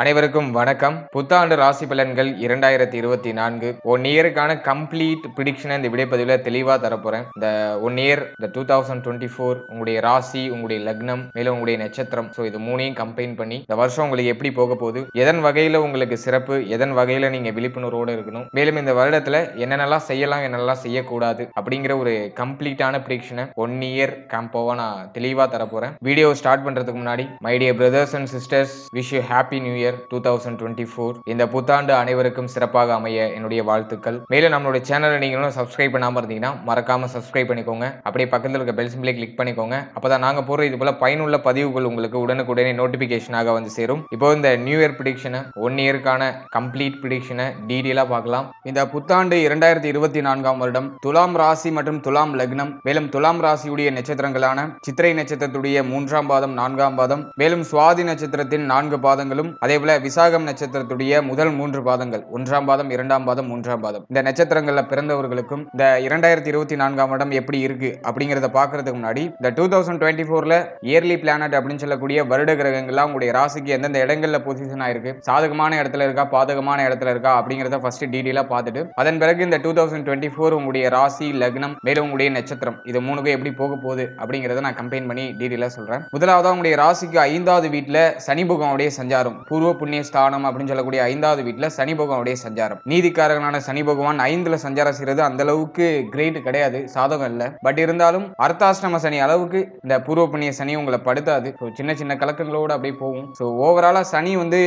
அனைவருக்கும் வணக்கம். புத்தாண்டு ராசி பலன்கள் இரண்டாயிரத்தி இருபத்தி நான்கு. ஒன் இயருக்கான கம்ப்ளீட் பிடிக்ஷனை இந்த விடைப்பதிவில் தெளிவாக தரப்போகிறேன் இந்த ஒன் இயர் இந்த டூ தௌசண்ட் டுவெண்ட்டி ஃபோர் உங்களுடைய ராசி உங்களுடைய லக்னம் மேலும் உங்களுடைய நட்சத்திரம். ஸோ இது மூணையும் கம்பைன் பண்ணி இந்த வருஷம் உங்களுக்கு எப்படி போக போகுது எதன் வகையில் உங்களுக்கு சிறப்பு எதன் வகையில் நீங்கள் விழிப்புணர்வோடு இருக்கணும் மேலும் இந்த வருடத்தில் என்னென்னலாம் செய்யலாம் என்னென்னலாம் செய்யக்கூடாது அப்படிங்கிற ஒரு கம்ப்ளீட்டான பிரிக்ஷனை ஒன் இயர் கேம்போவாக நான் தெளிவாக தரப்போகிறேன் வீடியோ ஸ்டார்ட் பண்ணுறதுக்கு முன்னாடி my dear brothers and sisters wish you happy new year two thousand twenty four இந்த புத்தாண்டு அனைவருக்கும் சிறப்பாக அமைய என்னுடைய வாழ்த்துக்கள். மேலும் நம்மளுடைய சேனலை நீங்களும் சப்ஸ்கிரைப் பண்ணாமல் இருந்தீங்கன்னா மறக்காம சப்ஸ்கிரைப் பண்ணிக்கோங்க. அப்படியே பக்கத்தில் இருக்க பெல் சிம்பிளே கிளிக் பண்ணிக்கோங்க. அப்பதான் நாங்க போற இது போல பயனுள்ள பதிவுகள் உங்களுக்கு உடனுக்குடனே நோட்டிபிகேஷனாக வந்து சேரும். இப்போ இந்த நியூ இயர் ப்ரிடிக்ஷனை ஒன் இயருக்கான கம்ப்ளீட் ப்ரிடிக்ஷனை டீடெயிலாக பார்க்கலாம். இந்த புத்தாண்டு இரண்டாயிரத்தி இருபத்தி நான்காம் வருடம் துலாம் ராசி மற்றும் துலாம் லக்னம் மேலும் துலாம் ராசியுடைய நட்சத்திரங்களான சித்திரை நட்சத்திரத்துடைய மூன்றாம் பாதம் நான்காம் பாதம் மேலும் சுவாதி நட்சத்திரத்தின் நான்கு பாதங்களும் அதே போல விசாகம் நட்சத்திரத்துடைய முதல் மூன்று பாதங்கள் ஒன்றாம் பாதம் இரண்டாம் பாதம் மூன்றாம் பாதம். இந்த நட்சத்திரங்களில் பிறந்தவர்களுக்கும் இந்த இரண்டாயிரத்தி இருபத்தி நான்காம் வருடம் எப்படி இருக்கு அப்படிங்கிறத பார்க்கறதுக்கு முன்னாடி இந்த டூ தௌசண்ட் டுவெண்ட்டி ஃபோர்ல இயர்லி பிளானட் அப்படின்னு சொல்லக்கூடிய வருட கிரகங்கள்லாம் உங்களுடைய ராசிக்கு எந்தெந்த இடங்களில் பொசிஷன் ஆயிருக்கு சாதகமான இடத்துல இருக்கா பாதகமான இடத்துல இருக்கா அப்படிங்கிறத ஃபர்ஸ்ட் டீடெயிலா பார்த்துட்டு அதன் பிறகு இந்த டூ தௌசண்ட் டுவெண்ட்டி ஃபோர் உங்களுடைய ராசி லக்னம் மேலும் உங்களுடைய நட்சத்திரம் இது மூணுக்கும் எப்படி போக போகுது அப்படிங்கிறத நான் கம்பெயின் பண்ணி டீடெயிலா சொல்கிறேன் முதலாவது உங்களுடைய ராசிக்கு ஐந்தாவது வீட்டில் சனி பகவானுடைய சஞ்சாரம் பூர்வ புண்ணிய ஸ்தானம் அப்படின்னு சொல்லக்கூடிய ஐந்தாவது வீட்டில் சனி பகவானுடைய சஞ்சாரம். நீதிக்காரகனான சனி பகவான் ஐந்துல சஞ்சாரம் செய்யறது அந்த அளவுக்கு கிரேட் கிடையாது சாதகம் இல்லை. பட் இருந்தாலும் அர்த்தாஷ்டம சனி அளவுக்கு இந்த பூர்வ புண்ணிய சனி உங்களை படுத்தாது. ஸோ சின்ன சின்ன கலக்கங்களோடு அப்படியே போகும். ஸோ ஓவராலாக சனி வந்து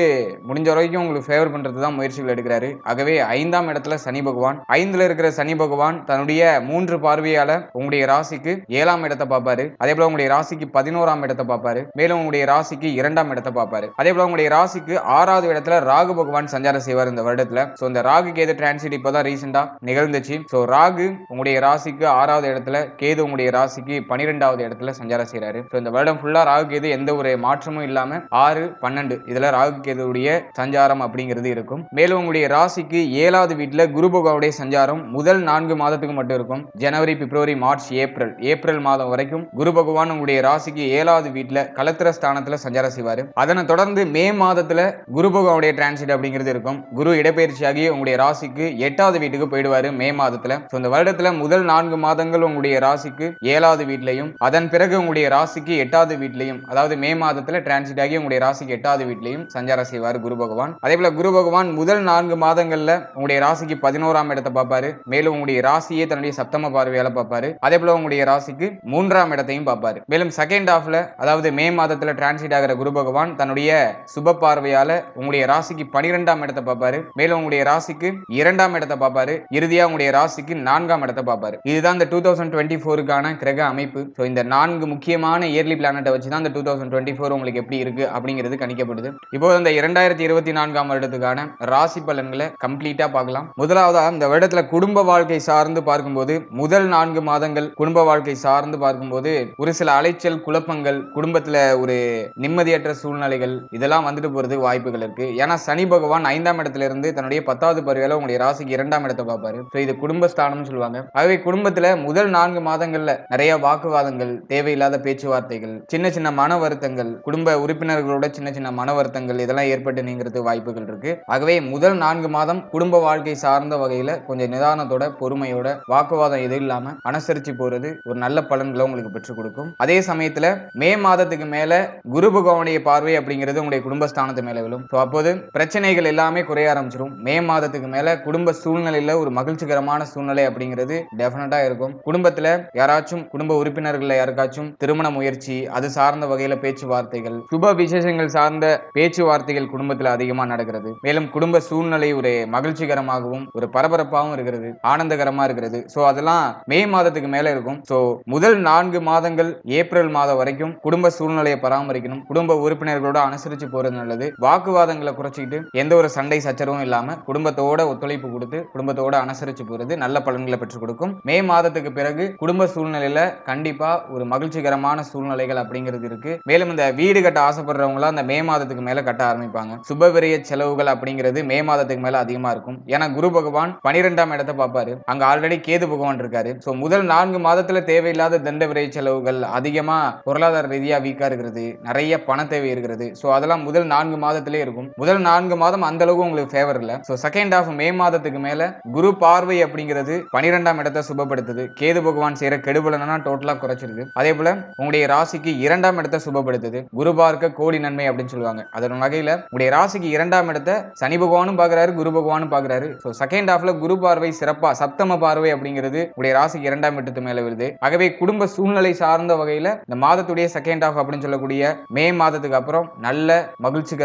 முடிஞ்ச வரைக்கும் உங்களுக்கு ஃபேவர் பண்ணுறது தான் முயற்சிகள் எடுக்கிறாரு. ஆகவே ஐந்தாம் இடத்துல சனி பகவான் ஐந்துல இருக்கிற சனி பகவான் தன்னுடைய மூன்று பார்வையால உங்களுடைய ராசிக்கு ஏழாம் இடத்தை பார்ப்பாரு. அதே போல உங்களுடைய ராசிக்கு பதினோராம் இடத்தை பார்ப்பாரு. மேலும் உங்களுடைய ராசிக்கு இரண்டாம் இடத்தை பார்ப்பாரு. அதே போல உங்களுடைய ராசிக்கு ஆறாவது இடத்துல ராகு பகவான் சஞ்சாரம் செய்வார் இந்த வருடத்துல. ஸோ இந்த ராகு கேது டிரான்சிட் இப்போதான் ரீசெண்டா நிகழ்ந்துச்சு. ஸோ ராகு உங்களுடைய ராசிக்கு ஆறாவது இடத்துல கேது உங்களுடைய ராசிக்கு பன்னிரெண்டாவது இடத்துல சஞ்சாரம் செய்யறாரு ஸோ இந்த வருடம் ஃபுல்லா ராகு கேது எந்த ஒரு மாற்றமும் இல்லாம ஆறு பன்னெண்டு இதுல ராகு கேதுடைய சஞ்சாரம் அப்படிங்கிறது இருக்கும். மேலும் உங்களுடைய ராசிக்கு ஏழாவது வீட்டுல குரு பகவானுடைய சஞ்சாரம் முதல் நான்கு மாதத்துக்கு மட்டும் இருக்கும். ஜனவரி பிப்ரவரி மார்ச் ஏப்ரல் ஏப்ரல் மாதம் வரைக்கும் குரு பகவான் உங்களுடைய ராசிக்கு ஏழாவது வீட்டுல கலத்திர ஸ்தானத்துல சஞ்சாரம் செய்வாரு. அதனை தொடர்ந்து மே மாதத்துல இடத்துல குரு பகவானுடைய டிரான்சிட் அப்படிங்கிறது இருக்கும். குரு இடப்பெயர்ச்சியாகி உங்களுடைய ராசிக்கு எட்டாவது வீட்டுக்கு போயிடுவார் மே மாதத்தில். ஸோ இந்த வருடத்தில் முதல் நான்கு மாதங்கள் உங்களுடைய ராசிக்கு ஏழாவது வீட்லையும் அதன் பிறகு உங்களுடைய ராசிக்கு எட்டாவது வீட்லையும் அதாவது மே மாதத்தில் டிரான்சிட் ஆகி உங்களுடைய ராசிக்கு எட்டாவது வீட்லையும் சஞ்சாரம் செய்வார் குரு பகவான். அதே போல குரு பகவான் முதல் நான்கு மாதங்களில் உங்களுடைய ராசிக்கு பதினோராம் இடத்தை பார்ப்பாரு. மேலும் உங்களுடைய ராசியே தன்னுடைய சப்தம பார்வையால பார்ப்பாரு. அதே போல உங்களுடைய ராசிக்கு மூன்றாம் இடத்தையும் பார்ப்பாரு. மேலும் செகண்ட் ஹாஃப்ல அதாவது மே மாதத்துல டிரான்சிட் ஆகிற குரு பகவான் தன்னுடைய சுப பார்வை பார்வையால உங்களுடைய ராசிக்கு பனிரெண்டாம் இடத்தை பார்ப்பாரு. மேலும் உங்களுடைய ராசிக்கு இரண்டாம் இடத்தை பார்ப்பாரு. இறுதியா உங்களுடைய ராசிக்கு நான்காம் இடத்தை பார்ப்பாரு. இதுதான் இந்த டூ தௌசண்ட் டுவெண்ட்டி ஃபோருக்கான கிரக அமைப்பு. ஸோ இந்த நான்கு முக்கியமான இயர்லி பிளானட்டை வச்சு தான் இந்த டூ தௌசண்ட் டுவெண்ட்டி ஃபோர் உங்களுக்கு எப்படி இருக்கு அப்படிங்கிறது கணிக்கப்படுது. இப்போ இந்த இரண்டாயிரத்தி இருபத்தி நான்காம் வருடத்துக்கான ராசி பலன்களை கம்ப்ளீட்டா பார்க்கலாம். முதலாவதா இந்த வருடத்துல குடும்ப வாழ்க்கை சார்ந்து பார்க்கும்போது முதல் நான்கு மாதங்கள் குடும்ப வாழ்க்கை சார்ந்து பார்க்கும்போது ஒரு சில அலைச்சல் குழப்பங்கள் குடும்பத்துல ஒரு நிம்மதியற்ற சூழ்நிலைகள் இதெல்லாம் வந்துட்டு போறது வாய்ப்புகள் இருக்கு. ஏன்னா சனி பகவான் ஐந்தாம் இடத்துல இருந்து தன்னுடைய பத்தாவது பருவியில உங்களுடைய ராசிக்கு இரண்டாம் இடத்தை பார்ப்பாரு. ஸோ இது குடும்பஸ்தானம்னு சொல்லுவாங்க. ஆகவே குடும்பத்துல முதல் நான்கு மாதங்கள்ல நிறைய வாக்குவாதங்கள் தேவையில்லாத பேச்சுவார்த்தைகள் சின்ன சின்ன மன வருத்தங்கள் குடும்ப உறுப்பினர்களோட சின்ன சின்ன மன வருத்தங்கள் இதெல்லாம் ஏற்பட்டு நீங்கிறது வாய்ப்புகள் இருக்கு. ஆகவே முதல் நான்கு மாதம் குடும்ப வாழ்க்கை சார்ந்த வகையில கொஞ்சம் நிதானத்தோட பொறுமையோட வாக்குவாதம் எதுவும் இல்லாம அனுசரிச்சு போறது ஒரு நல்ல பலன்களை உங்களுக்கு பெற்றுக் கொடுக்கும். அதே சமயத்துல மே மாதத்துக்கு மேல குரு பகவானுடைய பார்வை அப்படிங்கிறது உங்களுடைய குடும்பஸ்தானத்தை மேல விழும். ஸோ அப்போது பிரச்சனைகள் எல்லாமே குறைய ஆரம்பிச்சிடும் மே மாதத்துக்கு மேலே குடும்ப சூழ்நிலையில் ஒரு மகிழ்ச்சிகரமான சூழ்நிலை அப்படிங்கிறது டெஃபினட்டாக இருக்கும். குடும்பத்தில் யாராச்சும் குடும்ப உறுப்பினர்களில் யாருக்காச்சும் திருமண முயற்சி அது சார்ந்த வகையில் பேச்சுவார்த்தைகள் சுப விசேஷங்கள் சார்ந்த பேச்சுவார்த்தைகள் குடும்பத்தில் அதிகமாக நடக்கிறது. மேலும் குடும்ப சூழ்நிலை ஒரு மகிழ்ச்சிகரமாகவும் ஒரு பரபரப்பாகவும் இருக்கிறது ஆனந்தகரமாக இருக்கிறது. ஸோ அதெல்லாம் மே மாதத்துக்கு மேலே இருக்கும். ஸோ முதல் நான்கு மாதங்கள் ஏப்ரல் மாதம் வரைக்கும் குடும்ப சூழ்நிலையை பராமரிக்கணும். குடும்ப உறுப்பினர்களோட அனுசரித்து போகிறது நல்லது. வாக்குவாதங்களை குறைச்சிக்கிட்டு எந்த ஒரு சண்டை சச்சரவும் இல்லாம குடும்பத்தோட ஒத்துழைப்பு கொடுத்து குடும்பத்தோட அனுசரிச்சு போறது நல்ல பலன்களை பெற்றுக் கொடுக்கும். மே மாதத்துக்கு பிறகு குடும்ப சூழ்நிலையில கண்டிப்பா ஒரு மகிழ்ச்சிகரமான சூழ்நிலைகள் அப்படிங்கிறது இருக்கு. மேலும் இந்த வீடு கட்ட ஆசைப்படுறவங்களாம் அந்த மே மாதத்துக்கு மேல கட்ட ஆரம்பிப்பாங்க. சுபவிரிய செலவுகள் அப்படிங்கிறது மே மாதத்துக்கு மேல அதிகமா இருக்கும். ஏன்னா குரு பகவான் பனிரெண்டாம் இடத்தை பார்ப்பாரு. அங்க ஆல்ரெடி கேது பகவான் இருக்காரு. சோ முதல் நான்கு மாதத்துல தேவையில்லாத தண்ட விரை செலவுகள் அதிகமா பொருளாதார ரீதியா வீக்கா இருக்கிறது. நிறைய பண தேவை இருக்கிறது. ஸோ அதெல்லாம் முதல் நான்கு மாதத்திலே இருக்கும். முதல் நான்கு மாதம் அந்த அளவுக்கு உங்களுக்கு ஃபேவர் இல்ல. சோ செகண்ட் ஆஃப் மே மாதத்துக்கு மேல குரு பார்வை அப்படிங்கிறது பனிரெண்டாம் இடத்தை சுபப்படுத்துது. கேது பகவான் செய்யற கெடுபலனா டோட்டலா குறைச்சிருது. அதே போல உங்களுடைய ராசிக்கு இரண்டாம் இடத்தை சுபப்படுத்துது. குரு பார்க்க கோடி நன்மை அப்படின்னு சொல்லுவாங்க. அதன் வகையில உங்களுடைய ராசிக்கு இரண்டாம் இடத்தை சனி பகவானும் பாக்குறாரு குரு பகவானும் பாக்குறாரு சோ செகண்ட் ஹாஃப்ல குரு பார்வை சிறப்பா சப்தம பார்வை அப்படிங்கிறது உடைய ராசிக்கு இரண்டாம் இடத்து மேல வருது. ஆகவே குடும்ப சூழ்நிலை சார்ந்த வகையில இந்த மாதத்துடைய செகண்ட் ஹாஃப் அப்படின்னு சொல்லக்கூடிய மே மாதத்துக்கு அப்புறம் நல்ல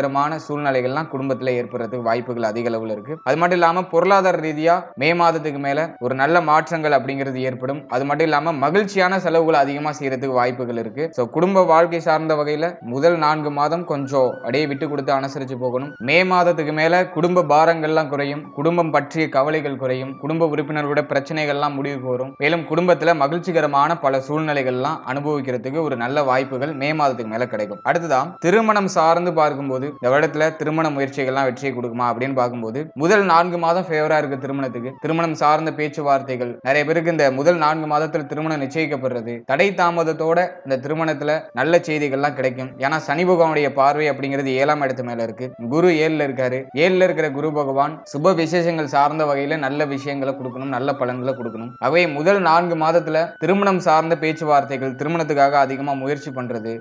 துயரமான சூழ்நிலைகள்லாம் குடும்பத்தில் ஏற்படுறதுக்கு வாய்ப்புகள் அதிக அளவில் இருக்கு. அது மட்டும் இல்லாமல் பொருளாதார ரீதியாக மே மாதத்துக்கு மேலே ஒரு நல்ல மாற்றங்கள் அப்படிங்கிறது ஏற்படும். அது மட்டும் இல்லாமல் மகிழ்ச்சியான செலவுகள் அதிகமாக செய்யறதுக்கு வாய்ப்புகள் இருக்கு. ஸோ குடும்ப வாழ்க்கை சார்ந்த வகையில் முதல் நான்கு மாதம் கொஞ்சம் அப்படியே விட்டு கொடுத்து அனுசரிச்சு போகணும். மே மாதத்துக்கு மேலே குடும்ப பாரங்கள்லாம் குறையும். குடும்பம் பற்றிய கவலைகள் குறையும். குடும்ப உறுப்பினர்களோட பிரச்சனைகள்லாம் முடிவுக்கு வரும். மேலும் குடும்பத்தில் மகிழ்ச்சிகரமான பல சூழ்நிலைகள்லாம் அனுபவிக்கிறதுக்கு ஒரு நல்ல வாய்ப்புகள் மே மாதத்துக்கு மேலே கிடைக்கும். அடுத்ததான் திருமணம் சார்ந்து பார்க்கும்போது வருடத்துல திருமண முயற்சிகள்லாம் வெற்றியை கொடுக்குமா அப்படின்னு பார்க்கும்போது முதல் நான்கு மாதம் ஃபேவரா இருக்கு திருமணத்துக்கு திருமணம் சார்ந்த பேச்சுவார்த்தைகள் நிறைய பேருக்கு இந்த முதல் நான்கு மாதத்துல திருமணம் நிச்சயிக்கப்படுறது தடை தாமதத்தோட இந்த திருமணத்துல நல்ல செய்திகள்லாம் கிடைக்கும். ஏன்னா சனி பகவானுடைய பார்வை அப்படிங்கிறது ஏழாம் இடத்து மேல இருக்கு. குரு ஏழுல இருக்காரு. ஏழுல இருக்கிற குரு பகவான் சுப விசேஷங்கள் சார்ந்த வகையில நல்ல விஷயங்களை கொடுக்கணும் நல்ல பலன்களை கொடுக்கணும். அவை முதல் நான்கு மாதத்துல திருமணம் சார்ந்த பேச்சுவார்த்தைகள் திருமணத்துக்காக அதிகமா முயற்சி பண்றது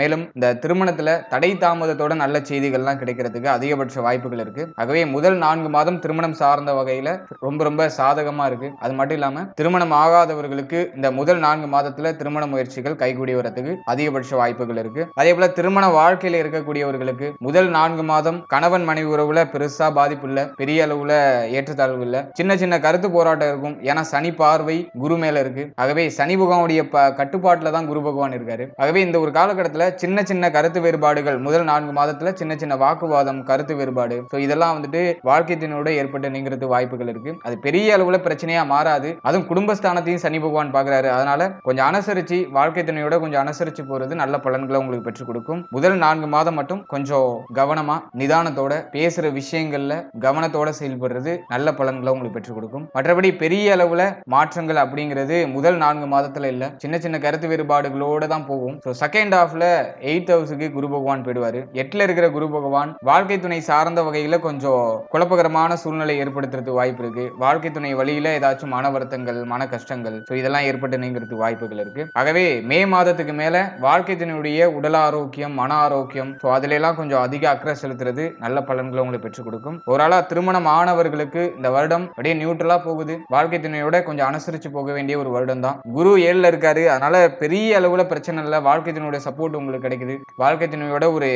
மேலும் இந்த திருமணத்துல தடை தாமதத்தோட நல்ல செய்திகள்லாம் கிடைக்கிறதுக்கு அதிகபட்ச வாய்ப்புகள் இருக்கு. ஆகவே முதல் நான்கு மாதம் திருமணம் சார்ந்த வகையில ரொம்ப ரொம்ப சாதகமா இருக்கு. அது மட்டும் இல்லாம திருமணம் ஆகாதவர்களுக்கு இந்த முதல் நான்கு மாதத்துல திருமண முயற்சிகள் கைகூடி வரதுக்கு அதிகபட்ச வாய்ப்புகள் இருக்கு. அதே போல திருமண வாழ்க்கையில இருக்கக்கூடியவர்களுக்கு முதல் நான்கு மாதம் கணவன் மனைவி உறவுல பெருசா பாதிப்பு இல்ல. பெரிய அளவுல ஏற்றத்தாழ்வு இல்ல. சின்ன சின்ன கருத்து போராட்டம் இருக்கும். ஏன்னா சனி பார்வை குரு மேல இருக்கு. ஆகவே சனி பகவானுடைய ப- கட்டுப்பாட்டுல தான் குரு பகவான் இருக்காரு. ஆகவே இந்த ஒரு காலகட்டத்துல சின்ன சின்ன கருத்து வேறுபாடுகள் முதல் நான்கு மாதத்துல சின்ன சின்ன வாக்குவாதம் கருத்து வேறுபாடு. ஸோ இதெல்லாம் வந்துட்டு வாழ்க்கை ஏற்பட்டு நீங்கிறது வாய்ப்புகள் இருக்கு. அது பெரிய அளவுல பிரச்சனையா மாறாது. அதுவும் குடும்பஸ்தானத்தையும் சனி பகவான் பாக்குறாரு. அதனால கொஞ்சம் அனுசரிச்சு வாழ்க்கை துணையோட கொஞ்சம் அனுசரிச்சு போறது நல்ல பலன்களை உங்களுக்கு பெற்றுக் கொடுக்கும். முதல் நான்கு மாதம் மட்டும் கொஞ்சம் கவனமா நிதானத்தோட பேசுற விஷயங்கள்ல கவனத்தோட செயல்படுறது நல்ல பலன்களை உங்களுக்கு பெற்றுக் கொடுக்கும். மற்றபடி பெரிய அளவுல மாற்றங்கள் அப்படிங்கிறது முதல் நான்கு மாதத்துல இல்ல. சின்ன சின்ன கருத்து வேறுபாடுகளோட தான் போகும். ஸோ செகண்ட் ஹாஃப்ல எயிட் ஹவுஸுக்கு குரு பகவான் போயிடுவாரு. எட்டுல இருக்கிற குரு பகவான் வாழ்க்கை துணை சார்ந்த வகையில் கொஞ்சம் குழப்பகரமான சூழ்நிலை ஏற்படுத்துறதுக்கு வாய்ப்பு இருக்கு. வாழ்க்கை துணை வழியில ஏதாச்சும் மன வருத்தங்கள் மன கஷ்டங்கள் ஸோ இதெல்லாம் ஏற்பட்டு நீங்கிறதுக்கு வாய்ப்புகள் இருக்கு. ஆகவே மே மாதத்துக்கு மேல வாழ்க்கை துணையுடைய உடல் ஆரோக்கியம் மன ஆரோக்கியம் ஸோ அதுல எல்லாம் கொஞ்சம் அதிக அக்கறை செலுத்துறது நல்ல பலன்களை உங்களுக்கு பெற்றுக் கொடுக்கும். ஓரளவு திருமணம் ஆனவர்களுக்கு இந்த வருடம் அப்படியே நியூட்ரலா போகுது. வாழ்க்கை துணையோட கொஞ்சம் அனுசரிச்சு போக வேண்டிய ஒரு வருடம் தான். குரு ஏழுல இருக்காரு. அதனால பெரிய அளவுல பிரச்சனை இல்லை. வாழ்க்கை துணையோட சப்போர்ட் உங்களுக்கு கிடைக்குது. வாழ்க்கை துணையோட ஒரு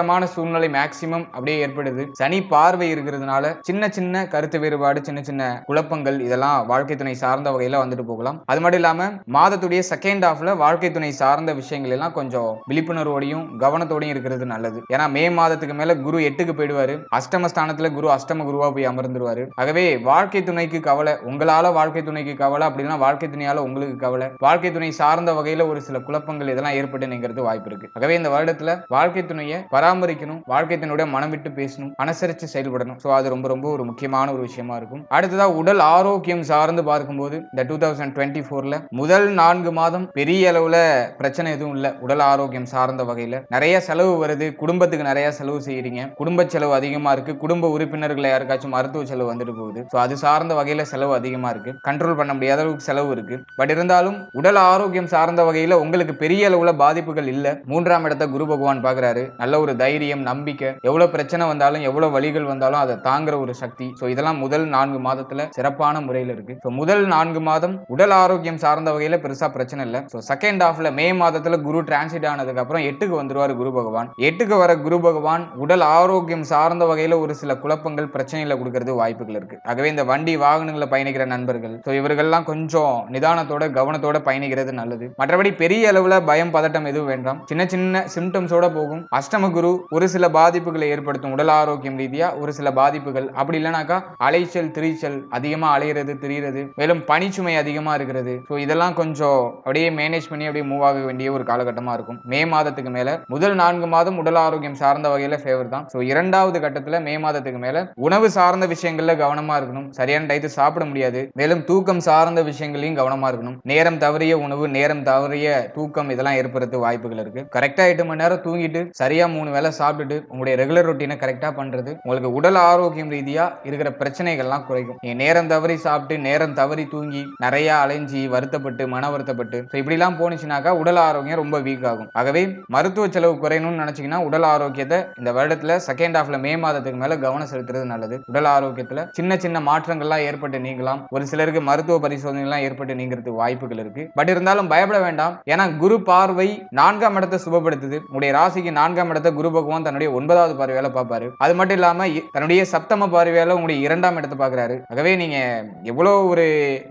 மகிழ்ச்சிகரமான சூழ்நிலை மேக்சிமம் அப்படியே ஏற்படுது. சனி பார்வை இருக்கிறதுனால சின்ன சின்ன கருத்து வேறுபாடு சின்ன சின்ன குழப்பங்கள் இதெல்லாம் வாழ்க்கை துணை சார்ந்த வகையில வந்துட்டு போகலாம். அது மட்டும் இல்லாம மாதத்துடைய செகண்ட் ஹாஃப்ல வாழ்க்கை துணை சார்ந்த விஷயங்கள் எல்லாம் கொஞ்சம் விழிப்புணர்வோடையும் கவனத்தோடையும் இருக்கிறது நல்லது. ஏன்னா மே மாதத்துக்கு மேல குரு எட்டுக்கு போயிடுவாரு. அஷ்டம ஸ்தானத்துல குரு அஷ்டம குருவா போய் அமர்ந்துருவாரு. ஆகவே வாழ்க்கை துணைக்கு கவலை உங்களால வாழ்க்கை துணைக்கு கவலை அப்படின்னா வாழ்க்கை துணையால உங்களுக்கு கவலை. வாழ்க்கை துணை சார்ந்த வகையில ஒரு சில குழப்பங்கள் இதெல்லாம் ஏற்பட்டு நிற்கிறது வாய்ப்பு இருக்கு. ஆகவே இந்த வருடத்துல வாழ்க்கை துணையை பராமரிக்கணும் வாழ்க்கை தன்னுடைய மனம் விட்டு பேசணும் அனுசரித்து செயல்படணும். ஸோ அது ரொம்ப ரொம்ப ஒரு முக்கியமான ஒரு விஷயமா இருக்கும். அடுத்ததாக உடல் ஆரோக்கியம் சார்ந்து பார்க்கும்போது இந்த டூ தௌசண்ட் டுவெண்ட்டி ஃபோரில் முதல் நான்கு மாதம் பெரிய அளவில் பிரச்சனை எதுவும் இல்லை. உடல் ஆரோக்கியம் சார்ந்த வகையில். நிறைய செலவு வருது. குடும்பத்துக்கு நிறைய செலவு செய்கிறீங்க குடும்ப செலவு அதிகமாக இருக்கு. குடும்ப உறுப்பினர்களை யாருக்காச்சும் மருத்துவ செலவு வந்துட்டு போகுது. ஸோ அது சார்ந்த வகையில் செலவு அதிகமாக இருக்கு. கண்ட்ரோல் பண்ண முடியாத அளவுக்கு செலவு இருக்கு. பட் இருந்தாலும் உடல் ஆரோக்கியம் சார்ந்த வகையில் உங்களுக்கு பெரிய அளவில் பாதிப்புகள் இல்லை. மூன்றாம் இடத்தை குரு பகவான் பார்க்குறாரு. நல்ல ஒரு தைரியம் நம்பிக்கை எவ்வளவு பிரச்சனை வந்தாலும் எவ்வளவு வழிகள் வந்தாலும் அதை தாங்குற ஒரு சக்தி. ஸோ இதெல்லாம் முதல் நான்கு மாதத்துல சிறப்பான முறையில் இருக்கு. ஸோ முதல் நான்கு மாதம் உடல் ஆரோக்கியம் சார்ந்த வகையில பெருசா பிரச்சனை இல்லை. ஸோ செகண்ட் ஹாஃப்ல மே மாதத்துல குரு டிரான்சிட் ஆனதுக்கு அப்புறம் எட்டுக்கு வந்துருவார் குரு பகவான். எட்டுக்கு வர குரு பகவான் உடல் ஆரோக்கியம் சார்ந்த வகையில ஒரு சில குழப்பங்கள் பிரச்சனைகளை கொடுக்கறது வாய்ப்புகள் இருக்கு. ஆகவே இந்த வண்டி வாகனங்களை பயணிக்கிற நண்பர்கள் ஸோ இவர்கள்லாம் கொஞ்சம் நிதானத்தோட கவனத்தோட பயணிக்கிறது நல்லது. மற்றபடி பெரிய அளவுல பயம் பதட்டம் எதுவும் வேண்டாம். சின்ன சின்ன சிம்டம்ஸோட போகும். அஷ்டம குரு ஒரு சில பாதிப்புகளை ஏற்படுத்தும் உடல் ஆரோக்கியம் ரீதியா ஒரு சில பாதிப்புகள். அப்படி இல்லைனாக்கா அலைச்சல் திரிச்சல் அதிகமா அலைகிறது திரிகிறது மேலும் பனிச்சுமை அதிகமா இருக்கிறது. ஸோ இதெல்லாம் கொஞ்சம் அப்படியே மேனேஜ் பண்ணி அப்படியே மூவ் ஆக வேண்டிய ஒரு காலகட்டமா இருக்கும். மே மாதத்துக்கு மேல முதல் நான்கு மாதம் உடல் ஆரோக்கியம் சார்ந்த வகையில ஃபேவர் தான். ஸோ இரண்டாவது கட்டத்துல மே மாதத்துக்கு மேல உணவு சார்ந்த விஷயங்கள்ல கவனமா இருக்கணும். சரியான டயத்து சாப்பிட முடியாது. மேலும் தூக்கம் சார்ந்த விஷயங்களையும் கவனமா இருக்கணும். நேரம் தவறிய உணவு நேரம் தவறிய தூக்கம் இதெல்லாம் ஏற்படுறது வாய்ப்புகள் இருக்கு. கரெக்டாக எட்டு மணி நேரம் தூங்கிட்டு சரியா மூணு வேலை சாப்பிட்டுட்டு உங்களுடைய ரெகுலர் ரொட்டீனை கரெக்டாக பண்றது உங்களுக்கு உடல் ஆரோக்கியம் ரீதியாக இருக்கிற பிரச்சனைகள்லாம் குறைக்கும். நீங்கள் நேரம் தவறி சாப்பிட்டு நேரம் தவறி தூங்கி நிறையா அலைஞ்சி வருத்தப்பட்டு மன வருத்தப்பட்டு ஸோ இப்படிலாம் போனுச்சுனாக்கா உடல் ஆரோக்கியம் ரொம்ப வீக் ஆகும். ஆகவே மருத்துவ செலவு குறையணும்னு நினச்சிங்கன்னா உடல் ஆரோக்கியத்தை இந்த வருடத்தில் செகண்ட் ஹாஃப்ல மே மாதத்துக்கு மேலே கவனம் செலுத்துறது நல்லது. உடல் ஆரோக்கியத்தில் சின்ன சின்ன மாற்றங்கள்லாம் ஏற்பட்டு நீங்கலாம் ஒரு சிலருக்கு மருத்துவ பரிசோதனைகள்லாம் ஏற்பட்டு நீங்கிறதுக்கு வாய்ப்புகள் இருக்கு. பட் இருந்தாலும் பயப்பட வேண்டாம். ஏன்னா குரு பார்வை நான்காம் இடத்தை சுபப்படுத்துது. உங்களுடைய ராசிக்கு நான்காம் இடத்தை குரு பகவான் தன்னுடைய ஒன்பதாவது பார்வையால பார்ப்பாரு. அது மட்டும் இல்லாம தன்னுடைய சப்தம பார்வையால உங்களுடைய இரண்டாம் இடத்தை பார்க்கறாரு. ஆகவே நீங்க எவ்வளவு ஒரு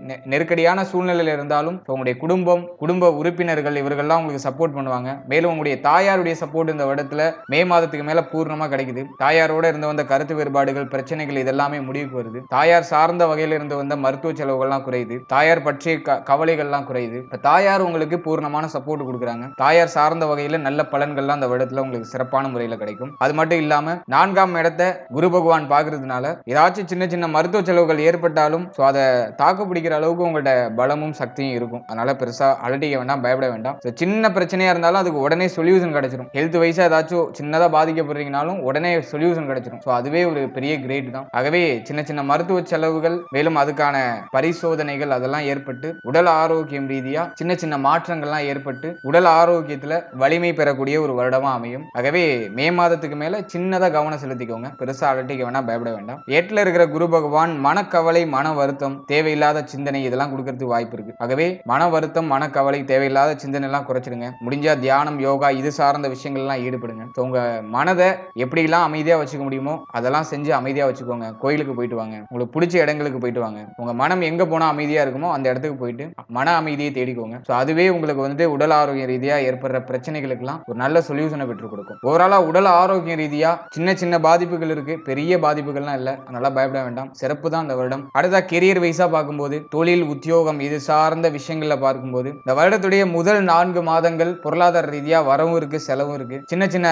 நெ- நெருக்கடியான சூழ்நிலையில இருந்தாலும் உங்களுடைய குடும்பம் குடும்ப உறுப்பினர்கள் இவர்கள்லாம் உங்களுக்கு சப்போர்ட் பண்ணுவாங்க. மேலும் உங்களுடைய தாயாருடைய சப்போர்ட் இந்த இடத்துல மே மாதத்துக்கு மேல பூர்ணமா கிடைக்குது. தாயாரோட இருந்து வந்த கருத்து வேறுபாடுகள் பிரச்சனைகள் இதெல்லாமே முடிவுக்கு வருது. தாயார் சார்ந்த வகையில இருந்து வந்த மருத்துவ செலவுகள்லாம் குறையுது. தாயார் பற்றிய க- கவலைகள்லாம் குறையுது. இப்ப தாயார் உங்களுக்கு பூர்ணமான சப்போர்ட் கொடுக்குறாங்க. தாயார் சார்ந்த வகையில நல்ல பலன்கள்லாம் அந்த இடத்துல உங்களுக்கு சிறப்பான முறையில் கிடைக்கும். அது மட்டும் இல்லாம நான்காம் இடத்தை குரு பகவான் பாக்குறதுனால ஏதாச்சும் சின்ன சின்ன மருத்துவ செலவுகள் ஏற்பட்டாலும் ஸோ அதை தாக்கு பிடிக்கிற அளவுக்கு உங்கள்ட்ட பலமும் சக்தியும் இருக்கும். அதனால பெருசா அலட்டிக்க வேண்டாம் பயப்பட வேண்டாம். ஸோ சின்ன பிரச்சனையா இருந்தாலும் அதுக்கு உடனே சொல்யூஷன் கிடைச்சிடும் ஹெல்த் வைஸா ஏதாச்சும் சின்னதா பாதிக்கப்படுறீங்கனாலும் உடனே சொல்யூஷன் கிடைச்சிடும் ஸோ அதுவே ஒரு பெரிய கிரேட் தான். ஆகவே சின்ன சின்ன மருத்துவ செலவுகள் மேலும் அதுக்கான பரிசோதனைகள் அதெல்லாம் ஏற்பட்டு உடல் ஆரோக்கியம் ரீதியா சின்ன சின்ன மாற்றங்கள்லாம் ஏற்பட்டு உடல் ஆரோக்கியத்துல வலிமை பெறக்கூடிய ஒரு வருடமா அமையும். ஆகவே மே மாதத்துக்கு மேல சின்னதா கவனம் செலுத்திக்கோங்க. பெருசா அலட்டிக்க வேணால் பயப்பட வேண்டாம். ஏட்டில் இருக்கிற குரு பகவான் மனக்கவலை மன வருத்தம் தேவையில்லாத சிந்தனை இதெல்லாம் கொடுக்கறதுக்கு வாய்ப்பு இருக்கு. ஆகவே மன வருத்தம் மனக்கவலை தேவையில்லாத சிந்தனை எல்லாம் குறைச்சிடுங்க முடிஞ்சா தியானம் யோகா இது சார்ந்த விஷயங்கள்லாம் ஈடுபடுங்க. ஸோ உங்க மனதை எப்படிலாம் அமைதியா வச்சுக்க முடியுமோ அதெல்லாம் செஞ்சு அமைதியா வச்சுக்கோங்க. கோயிலுக்கு போயிட்டு வாங்க. உங்களுக்கு பிடிச்ச இடங்களுக்கு போயிட்டு வாங்க. உங்க மனம் எங்க போனா அமைதியா இருக்குமோ அந்த இடத்துக்கு போயிட்டு மன அமைதியை தேடிக்கோங்க. ஸோ அதுவே உங்களுக்கு வந்துட்டு உடல் ஆரோக்கிய ரீதியா ஏற்படுற பிரச்சனைகளுக்கெல்லாம் ஒரு நல்ல சொல்யூஷனை பெற்றுக் கொடுக்கும். ஓவராலாக உடல் ஆரோக்கிய ரீதியாக சின்ன சின்ன பாதிப்புகள் இருக்கு. பெரிய பாதிப்புகள்லாம் இல்லை. அதனால பயப்பட வேண்டாம். சிறப்பு தான் இந்த வருடம். அடுத்தா கெரியர் வைஸாக பார்க்கும்போது தொழில் உத்தியோகம் இது சார்ந்த விஷயங்களில் பார்க்கும்போது இந்த வருடத்துடைய முதல் நான்கு மாதங்கள் பொருளாதார ரீதியாக வரவும் இருக்கு செலவும் இருக்கு. சின்ன சின்ன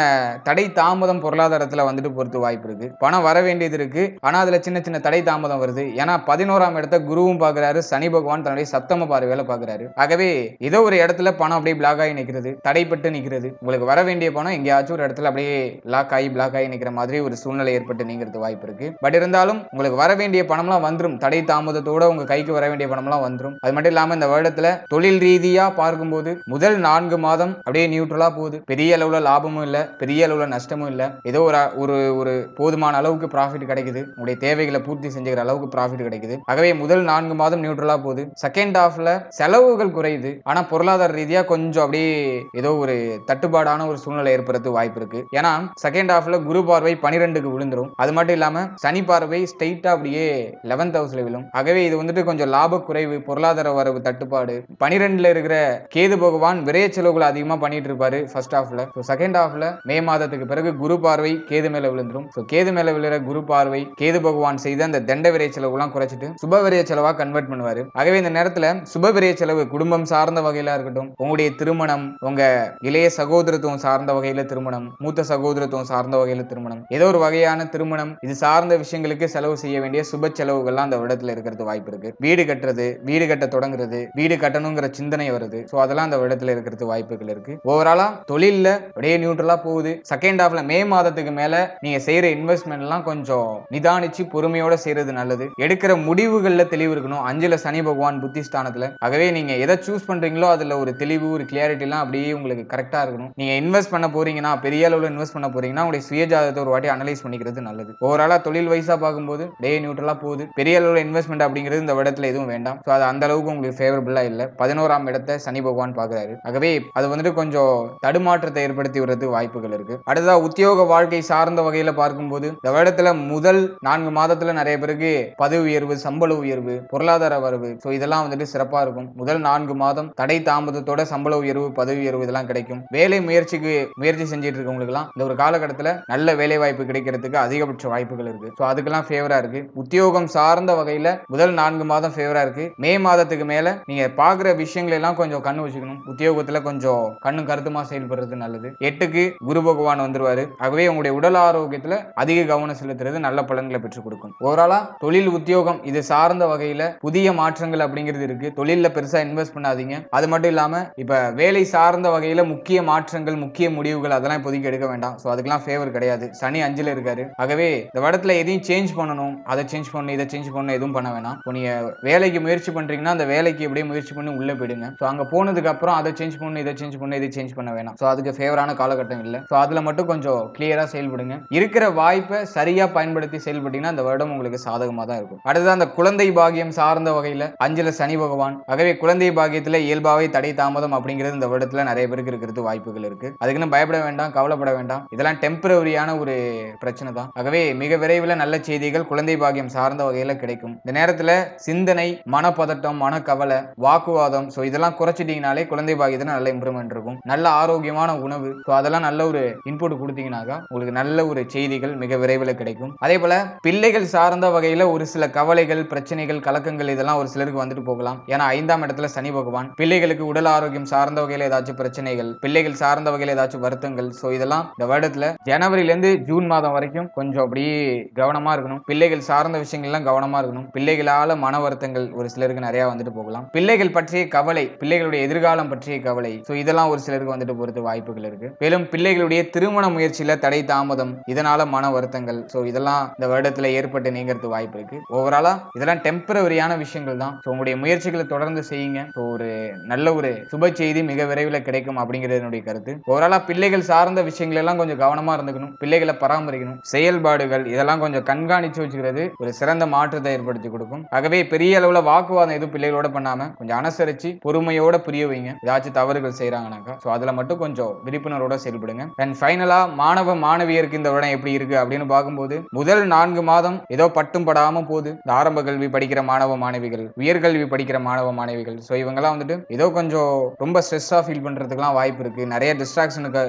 தடை தாமதம் பொருளாதாரத்தில் வந்துட்டு பொறுத்து வாய்ப்பு இருக்கு. பணம் வர வேண்டியது இருக்கு. ஆனால் அதில் சின்ன சின்ன தடை தாமதம் வருது. ஏன்னா பதினோராம் இடத்த குருவும் பார்க்குறாரு. சனி பகவான் தன்னுடைய சப்தம பார்வையில பார்க்கறாரு. ஆகவே ஏதோ ஒரு இடத்துல பணம் அப்படியே பிளாக் ஆகி நிற்கிறது தடைப்பட்டு நிற்கிறது உங்களுக்கு வர வேண்டிய பணம் எங்கேயாச்சும் ஒரு இடத்துல அப்படியே லாக் ஆகி பிளாக் ஆகி நிற்கிற மாதிரி ஒரு சூழ்நிலை ஏற்பட்டு நீங்கிறது வாய்ப்பு இருக்கு. பட் இருந்தாலும் உங்களுக்கு வர வேண்டிய பணம்லாம் வந்துடும் தடை தாமதத்தோட உங்க கைக்கு வர வேண்டிய பணம்லாம் வந்துடும் அது மட்டும் இல்லாம இந்த வருடத்துல தொழில் ரீதியா பார்க்கும்போது முதல் நான்கு மாதம் அப்படியே நியூட்ரலா போகுது. பெரிய அளவுல லாபமும் இல்லை பெரிய அளவுல நஷ்டமும் இல்லை. ஏதோ ஒரு ஒரு ஒரு போதுமான அளவுக்கு ப்ராஃபிட் கிடைக்குது. உங்களுடைய தேவைகளை பூர்த்தி செஞ்சுக்கிற அளவுக்கு ப்ராஃபிட் கிடைக்குது. ஆகவே முதல் நான்கு மாதம் நியூட்ரலா போகுது. செகண்ட் ஹாஃப்ல செலவுகள் குறையுது. ஆனா பொருளாதார ரீதியா கொஞ்சம் அப்படியே ஏதோ ஒரு தட்டுப்பாடான ஒரு சூழ்நிலை ஏற்படுறது வாய்ப்பு இருக்கு. ஏன்னா செகண்ட் ஹாஃப்ல குரு பார்வை பனிரெண்டுக்கு விழுந்துரும். அது மட்டும் இல்லாம சனி பார்வை ஸ்ட்ரைட்டா அப்படியே லெவன்த் ஹவுஸ்ல விழும். ஆகவே இது வந்துட்டு கொஞ்சம் லாப குறைவு பொருளாதார வரவு தட்டுப்பாடு. பனிரெண்டுல இருக்கிற கேது பகவான் விரைய செலவுகள் அதிகமா பண்ணிட்டு இருப்பாரு ஃபர்ஸ்ட் ஹாஃப்ல ஸோ செகண்ட் ஹாஃப்ல மே மாதத்துக்கு பிறகு குரு பார்வை கேது மேல விழுந்துரும். ஸோ கேது மேல விழுற குரு பார்வை கேது பகவான் செய்த அந்த தண்ட விரை செலவுலாம் குறைச்சிட்டு சுப விரைய செலவா கன்வெர்ட் பண்ணுவாரு. ஆகவே இந்த நேரத்துல சுப விரைய செலவு குடும்பம் சார்ந்த வகையில இருக்கட்டும் உங்களுடைய திருமணம் உங்க இளைய சகோதரத்துவம் சார்ந்த வகையில திருமணம் மூத்த சகோதரத்துவம் சார்ந்த வகையில் திருமணம். ஏதோ ஒரு வகையான திருமணம். இது சார்ந்த விஷயங்களுக்கு செலவு செய்ய வேண்டிய சுப செலவுகள்லாம் அந்த இடத்துல இருக்கிறது வாய்ப்பு இருக்கு. வீடு கட்டுறது வீடு கட்ட தொடங்குறது வீடு கட்டணுங்கிற சிந்தனை வருது. ஸோ அதெல்லாம் அந்த இடத்துல இருக்கிறது வாய்ப்புகள் இருக்கு. ஓவராலா தொழில்ல அப்படியே நியூட்ரலா போகுது. செகண்ட் ஹாஃப்ல மே மாதத்துக்கு மேல நீங்க செய்யற இன்வெஸ்ட்மெண்ட் எல்லாம் கொஞ்சம் நிதானிச்சு பொறுமையோட செய்யறது நல்லது. எடுக்கிற முடிவுகள்ல தெளிவு இருக்கணும். அஞ்சுல சனி பகவான் புத்தி ஸ்தானத்துல. ஆகவே நீங்க எதை சூஸ் பண்றீங்களோ அதுல ஒரு தெளிவு ஒரு கிளியாரிட்டி எல்லாம் அப்படியே உங்களுக்கு கரெக்டா இருக்கணும். நீங்க இன்வெஸ்ட் பண்ண போறீங்கன்னா பெரிய அளவுல இன்வெஸ்ட் பண்ண போறீங்கன்னா உங்களுடைய சுயஜாதத்தை ஒரு வாட்டி அனலைஸ் பண்ணிக்கிறது நல்லது. ஓவராலா தொழில் வைஸா பார்க்கும்போது டே நியூட்ரலா போகுது. பெரிய அளவுல இன்வெஸ்ட்மெண்ட் அப்படிங்கிறது இந்த இடத்துல எதுவும் வேண்டாம். ஸோ அது அந்த அளவுக்கு உங்களுக்கு ஃபேவரபிளா இல்ல. பதினோராம் இடத்தை சனி பகவான் பாக்குறாரு ஆகவே அது வந்துட்டு கொஞ்சம் தடுமாற்றத்தை ஏற்படுத்தி விடுறதுக்கு வாய்ப்புகள் இருக்கு. அடுத்ததா உத்தியோக வாழ்க்கை சார்ந்த வகையில பார்க்கும்போது இந்த இடத்துல முதல் நான்கு மாதத்துல நிறைய பேருக்கு பதவி உயர்வு சம்பள உயர்வு பொருளாதார வரவு. ஸோ இதெல்லாம் வந்துட்டு சிறப்பா இருக்கும். முதல் நான்கு மாதம் தடை தாமதத்தோட சம்பள உயர்வு பதவி உயர்வு இதெல்லாம் கிடைக்கும். வேலை முயற்சிக்கு முயற்சி செஞ்சுட்டு இருக்கவங்க இருக்கிறவங்களுக்குலாம் இந்த ஒரு காலகட்டத்தில் நல்ல வேலை வாய்ப்பு கிடைக்கிறதுக்கு அதிகபட்ச வாய்ப்புகள் இருக்கு. ஸோ அதுக்கெல்லாம் ஃபேவரா இருக்கு. உத்தியோகம் சார்ந்த வகையில் முதல் நான்கு மாதம் ஃபேவரா இருக்கு. மே மாதத்துக்கு மேல நீங்க பாக்குற விஷயங்கள் எல்லாம் கொஞ்சம் கண்ணு வச்சுக்கணும். உத்தியோகத்துல கொஞ்சம் கண்ணு கருத்துமா செயல்படுறது நல்லது. எட்டுக்கு குரு பகவான் வந்துருவாரு. ஆகவே உங்களுடைய உடல் ஆரோக்கியத்துல அதிக கவனம் செலுத்துறது நல்ல பலன்களை பெற்றுக் கொடுக்கும். ஓவராலா தொழில் உத்தியோகம் இது சார்ந்த வகையில புதிய மாற்றங்கள் அப்படிங்கிறது இருக்கு. தொழிலில் பெருசா இன்வெஸ்ட் பண்ணாதீங்க. அது மட்டும் இல்லாம இப்ப வேலை சார்ந்த வகையில முக்கிய மாற்றங்கள் முக்கிய முடிவுகள் அதெல்லாம் இப்போதைக்கு எடுக்க வேண்டாம். ஸோ அதுக்கெல்லாம் ஃபேவர் கிடையாது. சனி அஞ்சில் இருக்காரு. ஆகவே இந்த இடத்துல எதையும் சேஞ்ச் பண்ணணும் அதை சேஞ்ச் பண்ணணும் இதை சேஞ்ச் பண்ணணும் எதுவும் பண்ண வேணாம். இப்போ நீங்க வேலைக்கு முயற்சி பண்றீங்கன்னா அந்த வேலைக்கு எப்படியே முயற்சி பண்ணி உள்ள போயிடுங்க. ஸோ அங்க போனதுக்கு அப்புறம் அதை சேஞ்ச் பண்ணணும் இதை சேஞ்ச் பண்ணணும் இதை சேஞ்ச் பண்ண வேணாம். ஸோ அதுக்கு ஃபேவரான காலகட்டம் இல்லை. ஸோ அதுல மட்டும் கொஞ்சம் கிளியராக செயல்படுங்க. இருக்கிற வாய்ப்பை சரியா பயன்படுத்தி செயல்பட்டீங்கன்னா அந்த வருடம் உங்களுக்கு சாதகமா தான் இருக்கும். அடுத்தது அந்த குழந்தை பாகியம் சார்ந்த வகையில் அஞ்சில் சனி பகவான். ஆகவே குழந்தை பாகியத்தில் இயல்பாவே தடை தாமதம் அப்படிங்கிறது இந்த வருடத்தில் நிறைய பேருக்கு இருக்கிறது வாய்ப்புகள் இருக்கு. அதுக்குன்னு பயப்பட வேண்டாம். கவலைப்பட வேண்டாம். இதெல்லாம் டெம்பரவரியான ஒரு பிரச்சனை தான் ஆகவே மிக விரைவில் நல்ல செய்திகள் குழந்தை பாகியம் சார்ந்த வகையில் கிடைக்கும். இந்த நேரத்தில் சிந்தனை மனப்பதட்டம் மனக்கவலை வாக்குவாதம் ஸோ இதெல்லாம் குறைச்சிட்டிங்கனாலே குழந்தை பாகியத்தில் நல்ல இம்ப்ரூவ்மெண்ட் இருக்கும். நல்ல ஆரோக்கியமான உணவு ஸோ அதெல்லாம் நல்ல ஒரு இன்புட் கொடுத்தீங்கன்னாக்கா உங்களுக்கு நல்ல ஒரு செய்திகள் மிக விரைவில் கிடைக்கும். அதே போல பிள்ளைகள் சார்ந்த வகையில் ஒரு சில கவலைகள் பிரச்சனைகள் கலக்கங்கள் இதெல்லாம் ஒரு சிலருக்கு வந்துட்டு போகலாம். ஏன்னா ஐந்தாம் இடத்துல சனி பகவான் பிள்ளைகளுக்கு உடல் ஆரோக்கியம் சார்ந்த வகையில் ஏதாச்சும் பிரச்சனைகள் பிள்ளைகள் சார்ந்த வகையில் ஏதாச்சும் வருத்தங்கள் ஸோ இதெல்லாம் இந்த வருடத்துல ஜனவரில இருந்து ஜூன் மாதம் வரைக்கும் கொஞ்சம் அப்படியே கவனமா இருக்கணும். பிள்ளைகள் சார்ந்த விஷயங்கள்லாம் கவனமா இருக்கணும். பிள்ளைகளால மன வருத்தங்கள் ஒரு சிலருக்கு நிறைய வந்துட்டு போகலாம். பிள்ளைகள் பற்றிய கவலை பிள்ளைகளுடைய எதிர்காலம் பற்றிய கவலை ஸோ இதெல்லாம் ஒரு சிலருக்கு வந்துட்டு போறது வாய்ப்புகள் இருக்கு. மேலும் பிள்ளைகளுடைய திருமண முயற்சியில தடை தாமதம் இதனால மன வருத்தங்கள் ஸோ இதெல்லாம் இந்த வருடத்துல ஏற்பட்டு நீங்கிறது வாய்ப்பு இருக்கு. ஓவராலா இதெல்லாம் டெம்பரவரியான விஷயங்கள் தான். ஸோ உங்களுடைய முயற்சிகளை தொடர்ந்து செய்யுங்க. ஸோ ஒரு நல்ல ஒரு சுப செய்தி மிக விரைவில் கிடைக்கும் அப்படிங்கிறது என்னுடைய கருத்து. ஓவராலா பிள்ளைகள் சார்ந்த விஷயங்கள் எல்லாம் கொஞ்சம் கவனமா இருந்துக்கணும். பிள்ளைகளை பராமரிக்கணும். செயல்பாடுகள் இதெல்லாம் கொஞ்சம் கண்காணிச்சு வச்சுக்கிறது ஒரு சிறந்த மாற்றத்தை ஏற்படுத்தி கொடுக்கும். ஆகவே பெரிய அளவுல வாக்குவாதம் எதுவும் பிள்ளைகளோட பண்ணாம கொஞ்சம் அனுசரிச்சு பொறுமையோட புரிய வைங்க. ஏதாச்சும் தவறுகள் செய்யறாங்கனாக்கா ஸோ அதுல மட்டும் கொஞ்சம் விழிப்புணர்வோட செயல்படுங்க. அண்ட் ஃபைனலா மாணவ மாணவியருக்கு இந்த வருடம் எப்படி இருக்கு அப்படின்னு பார்க்கும்போது முதல் நான்கு மாதம் ஏதோ பட்டும் படாம போகுது. இந்த ஆரம்ப கல்வி படிக்கிற மாணவ மாணவிகள் உயர்கல்வி படிக்கிற மாணவ மாணவிகள். ஸோ இவங்கெல்லாம் வந்துட்டு ஏதோ கொஞ்சம் ரொம்ப ஸ்ட்ரெஸ்ஸாக ஃபீல் பண்ணுறதுக்குலாம் வாய்ப்பு இருக்கு. நிறைய டிஸ்ட்ராக்ஷனுக்கு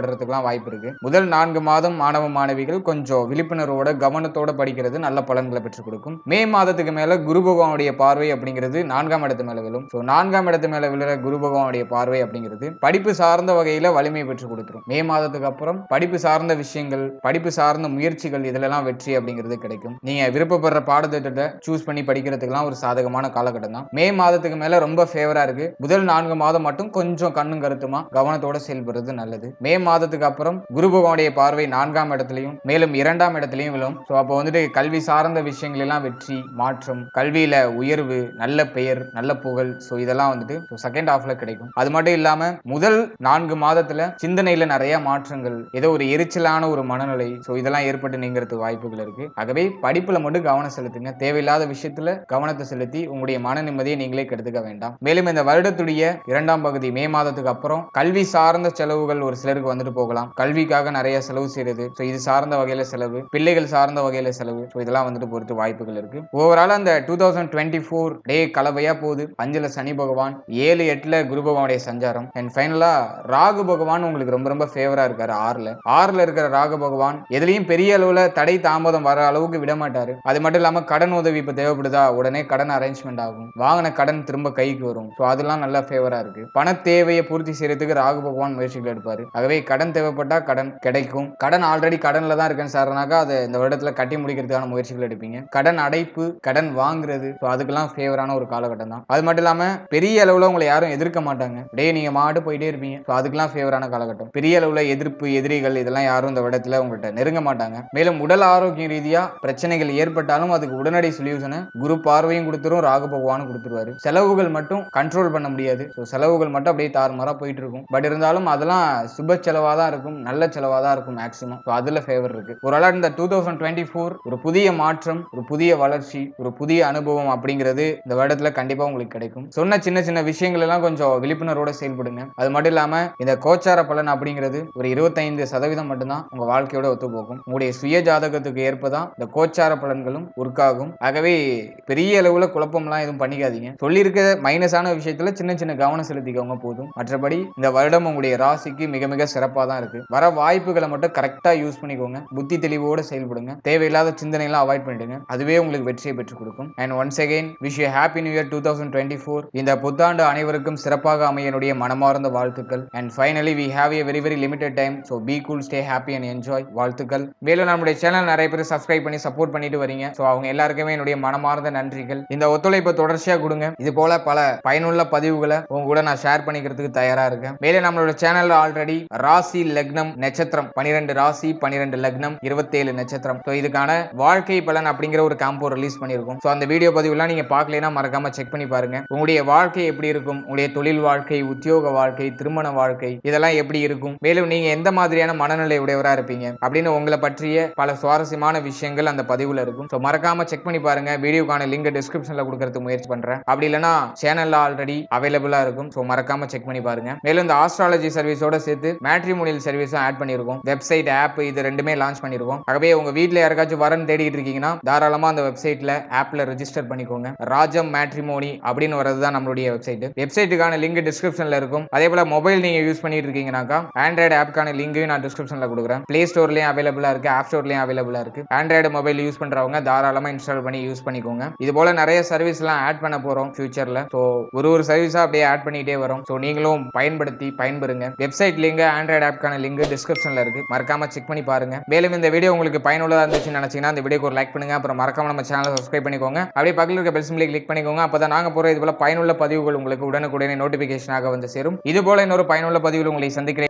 உட்படுத்தப்படுறதுக்குலாம் வாய்ப்பு இருக்கு. முதல் நான்கு மாதம் மாணவ மாணவிகள் கொஞ்சம் விழிப்புணர்வோட கவனத்தோட படிக்கிறது நல்ல பலன்களை பெற்றுக் கொடுக்கும். மே மாதத்துக்கு மேல குரு பகவானுடைய பார்வை அப்படிங்கிறது நான்காம் இடத்து மேல விழும். ஸோ நான்காம் இடத்து மேல விழுற குரு பகவானுடைய பார்வை அப்படிங்கிறது படிப்பு சார்ந்த வகையில வலிமை பெற்றுக் கொடுத்துரும். மே மாதத்துக்கு அப்புறம் படிப்பு சார்ந்த விஷயங்கள் படிப்பு சார்ந்த முயற்சிகள் இதுலலாம் வெற்றி அப்படிங்கிறது கிடைக்கும். நீங்க விருப்பப்படுற பாடத்திட்டத்தை சூஸ் பண்ணி படிக்கிறதுக்கெல்லாம் ஒரு சாதகமான காலகட்டம் தான். மே மாதத்துக்கு மேல ரொம்ப ஃபேவரா இருக்கு. முதல் நான்கு மாதம் மட்டும் கொஞ்சம் கண்ணும் கருத்துமா கவனத்தோட செயல்படுறது நல்லது. மே மாதத்துக்கு அப்புறம் குரு பகவானுடைய பார்வை நான்காம் இடத்துலையும் மேலும் இரண்டாம் இடத்துலையும் விழும். ஸோ அப்போ வந்துட்டு கல்வி சார்ந்த விஷயங்கள் எல்லாம் வெற்றி மாற்றம் கல்வியில உயர்வு நல்ல பெயர் நல்ல புகழ். ஸோ இதெல்லாம் வந்துட்டு செகண்ட் ஹாஃப்ல கிடைக்கும். அது மட்டும் இல்லாம முதல் நான்கு மாதத்துல சிந்தனையில நிறைய மாற்றங்கள் ஏதோ ஒரு எரிச்சலான ஒரு மனநிலை. ஸோ இதெல்லாம் ஏற்பட்டு நீங்கிறதுக்கு வாய்ப்புகள் இருக்கு. ஆகவே படிப்புல மட்டும் கவனம் செலுத்துங்க. தேவையில்லாத விஷயத்துல கவனத்தை செலுத்தி உங்களுடைய மன நிம்மதியை நீங்களே கெடுத்துக்க வேண்டாம். மேலும் இந்த வருடத்துடைய இரண்டாம் பகுதி மே மாதத்துக்கு அப்புறம் கல்வி சார்ந்த செலவுகள் ஒரு சிலருக்கு வந்து வந்துட்டு போகலாம். கல்விக்காக நிறைய செலவு செய்யறது ஸோ இது சார்ந்த வகையில செலவு. பிள்ளைகள் சார்ந்த வகையில செலவு. ஸோ இதெல்லாம் வந்துட்டு பொறுத்து வாய்ப்புகள் இருக்கு. ஓவரால் அந்த டூ தௌசண்ட் டுவெண்ட்டி ஃபோர் டே கலவையா போகுது. அஞ்சுல சனி பகவான் ஏழு எட்டுல குரு பகவானுடைய சஞ்சாரம். அண்ட் ஃபைனலா ராகு பகவான் உங்களுக்கு ரொம்ப ரொம்ப ஃபேவரா இருக்காரு ஆறுல. ஆறுல இருக்கிற ராகு பகவான் எதுலயும் பெரிய அளவுல தடை தாமதம் வர அளவுக்கு விட மாட்டாரு. அது மட்டும் இல்லாம கடன் உதவி இப்ப தேவைப்படுதா? உடனே கடன் அரேஞ்ச்மெண்ட் ஆகும். வாங்கின கடன் திரும்ப கைக்கு வரும். ஸோ அதெல்லாம் நல்லா ஃபேவரா இருக்கு. பண தேவையை பூர்த்தி செய்யறதுக்கு ராகு பகவான் முயற்சிகள் எடுப்பாரு. ஆகவே கடன் தேவைப்பட்டால் கடன் கிடைக்கும். கடன் ஆல்ரெடி கடனில் தான் இருக்கேன் சார்னாக்கா அதை இந்த வருடத்தில் கட்டி முடிக்கிறதுக்கான முயற்சிகள் எடுப்பீங்க. கடன் அடைப்பு கடன் வாங்குறது ஸோ அதுக்கெல்லாம் ஃபேவரான ஒரு காலகட்டம் தான். அது மட்டும் இல்லாமல் பெரிய அளவில் உங்களை யாரும் எதிர்க்க மாட்டாங்க. டேய் நீங்கள் மாடு போயிட்டே இருப்பீங்க. ஸோ அதுக்கெல்லாம் ஃபேவரான காலகட்டம். பெரிய அளவில் எதிர்ப்பு எதிரிகள் இதெல்லாம் யாரும் இந்த இடத்துல உங்கள்கிட்ட நெருங்க மாட்டாங்க. மேலும் உடல் ஆரோக்கியம் ரீதியாக பிரச்சனைகள் ஏற்பட்டாலும் அதுக்கு உடனடி சொல்யூஷனை குரு பார்வையும் கொடுத்துரும் ராகு பகவானும் கொடுத்துருவாரு. செலவுகள் மட்டும் கண்ட்ரோல் பண்ண முடியாது. ஸோ செலவுகள் மட்டும் அப்படியே தாறுமாறாக போயிட்டு இருக்கும். பட் இருந்தாலும் அதெல்லாம் சுப செலவு செலவாக தான் இருக்கும் நல்ல செலவாக தான் இருக்கும் மேக்ஸிமம் ஸோ அதில் ஃபேவர் இருக்கு. ஓரளவு இந்த டூ தௌசண்ட் டுவெண்ட்டி ஃபோர் ஒரு புதிய மாற்றம் ஒரு புதிய வளர்ச்சி ஒரு புதிய அனுபவம் அப்படிங்கிறது இந்த வருடத்தில் கண்டிப்பாக உங்களுக்கு கிடைக்கும். சொன்ன சின்ன சின்ன விஷயங்கள் எல்லாம் கொஞ்சம் விழிப்புணர்வோட செயல்படுங்க. அது மட்டும் இல்லாமல் இந்த கோச்சார பலன் அப்படிங்கிறது ஒரு இருபத்தைந்து சதவீதம் மட்டும்தான் உங்க வாழ்க்கையோட ஒத்து போகும் உங்களுடைய சுய ஜாதகத்துக்கு ஏற்பதான் இந்த கோச்சார பலன்களும் உருக்காகும். ஆகவே பெரிய அளவுல குழப்பம்லாம் எதுவும் பண்ணிக்காதீங்க. சொல்லியிருக்க மைனஸான விஷயத்துல சின்ன சின்ன கவனம் செலுத்திக்கவங்க போதும். மற்றபடி இந்த வருடம் உங்களுடைய ராசிக்கு மிக மிக சிறப்பு. சிறப்பாக தான் இருக்கு. வர வாய்ப்புகளை மட்டும் கரெக்டாக யூஸ் பண்ணிக்கோங்க. புத்தி தெளிவோடு செயல்படுங்க. தேவையில்லாத சிந்தனைலாம் அவாய்ட் பண்ணிடுங்க. அதுவே உங்களுக்கு வெற்றியை பெற்றுக் கொடுக்கும். And once again wish you happy new year two thousand twenty four இந்த புத்தாண்டு அனைவருக்கும் சிறப்பாக அமைய என்னுடைய மனமார்ந்த வாழ்த்துக்கள். And finally we have a very very limited time so be cool stay happy and enjoy வாழ்த்துக்கள். மேலும் நம்முடைய சேனல் நிறைய பேர் சப்ஸ்கிரைப் பண்ணி சப்போர்ட் பண்ணிட்டு வரீங்க. ஸோ அவங்க எல்லாருக்குமே என்னுடைய மனமார்ந்த நன்றிகள். இந்த ஒத்துழைப்பை தொடர்ச்சியாக கொடுங்க. இது போல பல பயனுள்ள பதிவுகளை உங்க கூட நான் ஷேர் பண்ணிக்கிறதுக்கு தயாராக இருக்கேன். மேலே நம்மளோட சேனல் ஆல்ரெடி ராசி லக்னம் நட்சத்திரம். பனிரெண்டு ராசி பனிரெண்டு லக்னம் இருபத்தேழு நட்சத்திரம். ஸோ இதுக்கான வாழ்க்கை பலன் அப்படிங்கிற ஒரு காம்போ ரிலீஸ் பண்ணியிருக்கோம். ஸோ அந்த வீடியோ பதிவுலாம் நீங்கள் பார்க்கலைன்னா மறக்காம செக் பண்ணி பாருங்க. உங்களுடைய வாழ்க்கை எப்படி இருக்கும்? உங்களுடைய தொழில் வாழ்க்கை உத்தியோக வாழ்க்கை திருமண வாழ்க்கை இதெல்லாம் எப்படி இருக்கும்? மேலும் நீங்க எந்த மாதிரியான மனநிலை உடையவராக இருப்பீங்க? அப்படின்னு உங்களை பற்றிய பல சுவாரஸ்யமான விஷயங்கள் அந்த பதிவில் இருக்கும். ஸோ மறக்காம செக் பண்ணி பாருங்க. வீடியோக்கான லிங்க் டிஸ்கிரிப்ஷன்ல கொடுக்கறதுக்கு முயற்சி பண்றேன். அப்படி இல்லைன்னா சேனல்ல ஆல்ரெடி அவைலபிளா இருக்கும். ஸோ மறக்காம செக் பண்ணி பாருங்க. மேலும் இந்த ஆஸ்ட்ராலஜி சர்வீஸோட சேர்த்து மேட் மேட்ரிமோனியல் சர்வீஸும் ஆட் பண்ணியிருக்கோம். வெப்சைட் ஆப் இது ரெண்டுமே லான்ச் பண்ணியிருக்கோம். ஆகவே உங்க வீட்டில் யாருக்காச்சும் வரன்னு தேடிட்டு இருக்கீங்கன்னா தாராளமா அந்த வெப்சைட்ல ஆப்ல ரெஜிஸ்டர் பண்ணிக்கோங்க. ராஜம் மேட்ரிமோனி அப்படின்னு வரது தான் நம்மளுடைய வெப்சைட் வெப்சைட்டுக்கான லிங்க் டிஸ்கிரிப்ஷன்ல இருக்கும். அதே போல மொபைல் நீங்க யூஸ் பண்ணிட்டு இருக்கீங்கன்னாக்கா ஆண்ட்ராய்டு ஆப்க்கான லிங்கையும் நான் டிஸ்கிரிப்ஷன்ல கொடுக்குறேன். பிளே ஸ்டோர்லயும் அவைலபிளா இருக்கு ஆப் ஸ்டோர்லயும் அவைலபிளா இருக்கு. ஆண்ட்ராய்டு மொபைல் யூஸ் பண்றவங்க தாராளமா இன்ஸ்டால் பண்ணி யூஸ் பண்ணிக்கோங்க. இது போல நிறைய சர்வீஸ்லாம் ஆட் பண்ண போறோம் ஃபியூச்சர்ல ஸோ ஒரு ஒரு சர்வீஸா அப்படியே ஆட் பண்ணிட்டே வரும். ஸோ நீங்களும் பயன்படுத்தி பயன்பெறுங்க. வெப்சைட் லிங்க் ஆண்ட்ராய்டு ஆப்க்கான லிங்க் டிஸ்கிரிப்ஷனில் இருக்கு. மறக்காம செக் பண்ணி பாருங்க. மேலும் இந்த வீடியோ உங்களுக்கு பயனுள்ளதாக இருந்துச்சுன்னு நினைச்சீங்கன்னா இந்த வீடியோக்கு ஒரு லைக் பண்ணுங்க. அப்புறம் மறக்காம நம்ம சேனலை சப்ஸ்கிரைப் பண்ணிக்கோங்க. அப்படியே பக்கத்தில் இருக்க பெல் சிம்லி கிளிக் பண்ணிக்கோங்க. அப்பதான் நாங்க போற இது போல பயனுள்ள பதிவுகள் உங்களுக்கு உடனுக்குடனே நோட்டிஃபிகேஷனாக வந்து சேரும். இது போல இன்னொரு பயனுள்ள பதிவில் உங்களை சந்திக்கிறேன்.